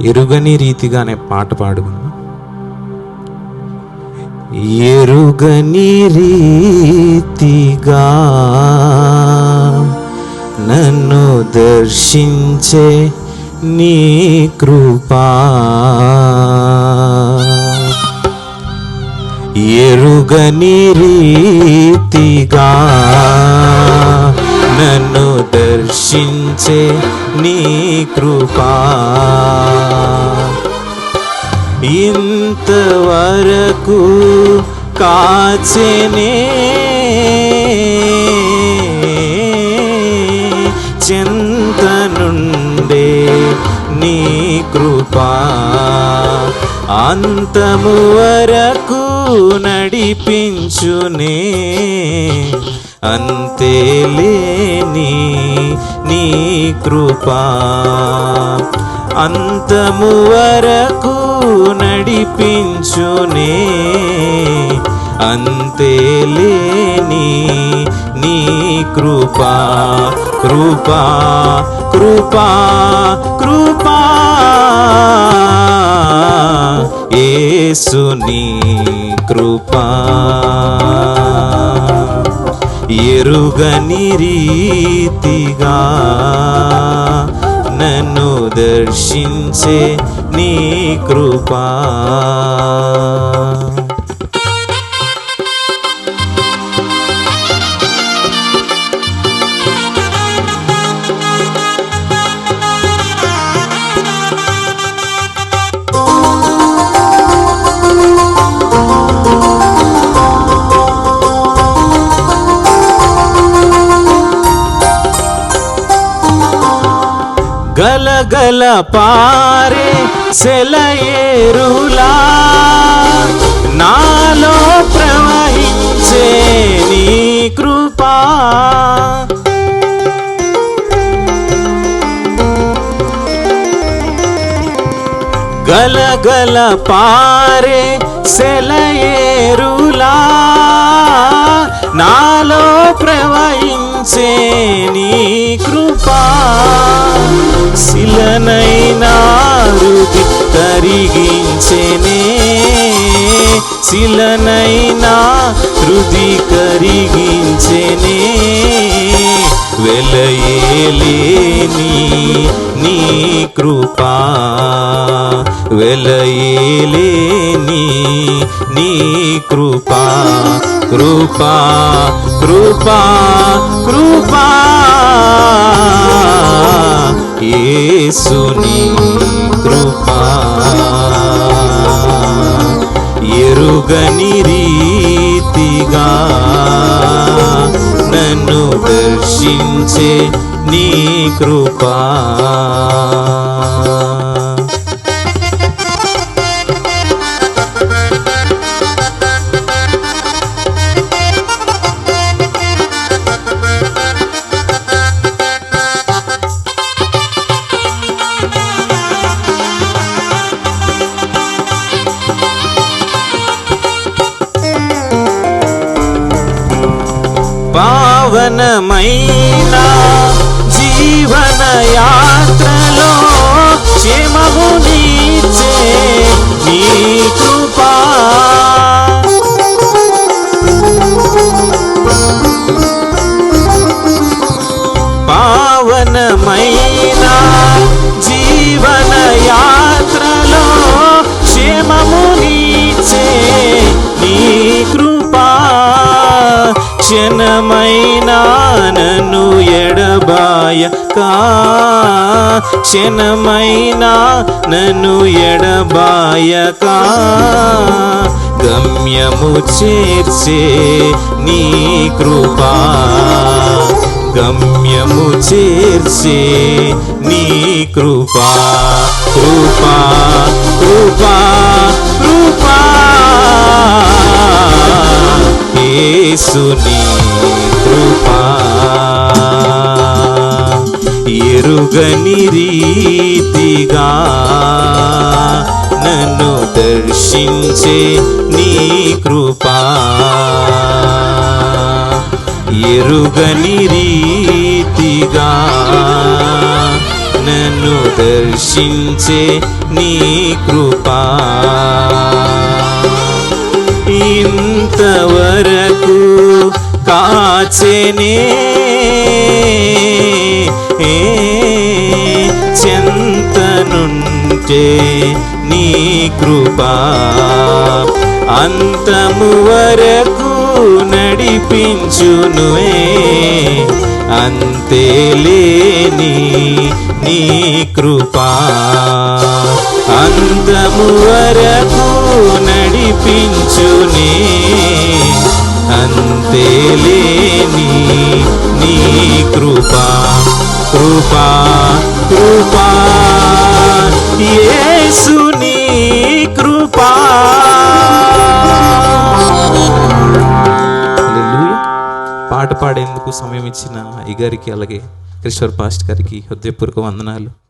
ఎరుగని రీతిగా అనే పాట పాడుకుందాం. ఎరుగని రీతిగా నన్ను దర్శించే నీ కృపా. ఎరుగని రీతిగా నన్ను దర్శించే నీ కృపా. ఇంతవరకు కాచెనే చింత నుండే నీ కృపా. అంతము వరకు నడిపించునే అంతేలేని నీ కృపా. అంతము వరకు నడిపించునే. అంతేలేని నీ కృపా. కృపా కృపా కృపా. ఏసుని కృపా. ఎరుగని రీతిగా నన్ను దర్శించే నీ కృపా. గలగల పారే సెలయేరులా. నాలో ప్రవహించే నీ కృపా. గలగల పారే సెలయేరులా. నాలో ప్రవహించే నీ కృపా. శిలనైనా హృది కరిగించెనే వెలయేలేని నీ కృపా. వెలయేలేని నీ కృపా. కృపా కృపా కృపా. యేసుని కృపా ఎరుగని రీతిగా నన్ను దర్శించే నీ కృపా. పావనమైన జీవన యాత్రలో క్షేమము నీచే నీ కృపా. పావనమైన జీవన యాత్రలో క్షేమము నీచే నీ కృపా క్షణమైనానను ఎడబాయక క్షణమైన నన్ను ఎడబాయక గమ్యము చేర్చే నీ కృపా. గమ్యము చేర్చే నీ కృపా. కృపా కృపా కృపా. యేసుని కృపా ఎరుగని రీతిగా నన్ను దర్శించే నీ కృపా. ఎరుగని రీతిగా నన్ను దర్శించే నీ కృపా. ఇంతవరకు కాచెనే చెంతనుంటే నీ కృపా అంతము వరకు నడిపించునువే అంతేలేని నీ కృపా అంతము వరకు నడిపించునే అంతేలేని నీ కృపా కృపా కృపా. యేసు కృపా. పాట పాడేందుకు సమయం ఇచ్చిన ఈ గారికి అలాగే కిషోర్ పాస్ట్ గారికి హృదయపూర్వక వందనాలు.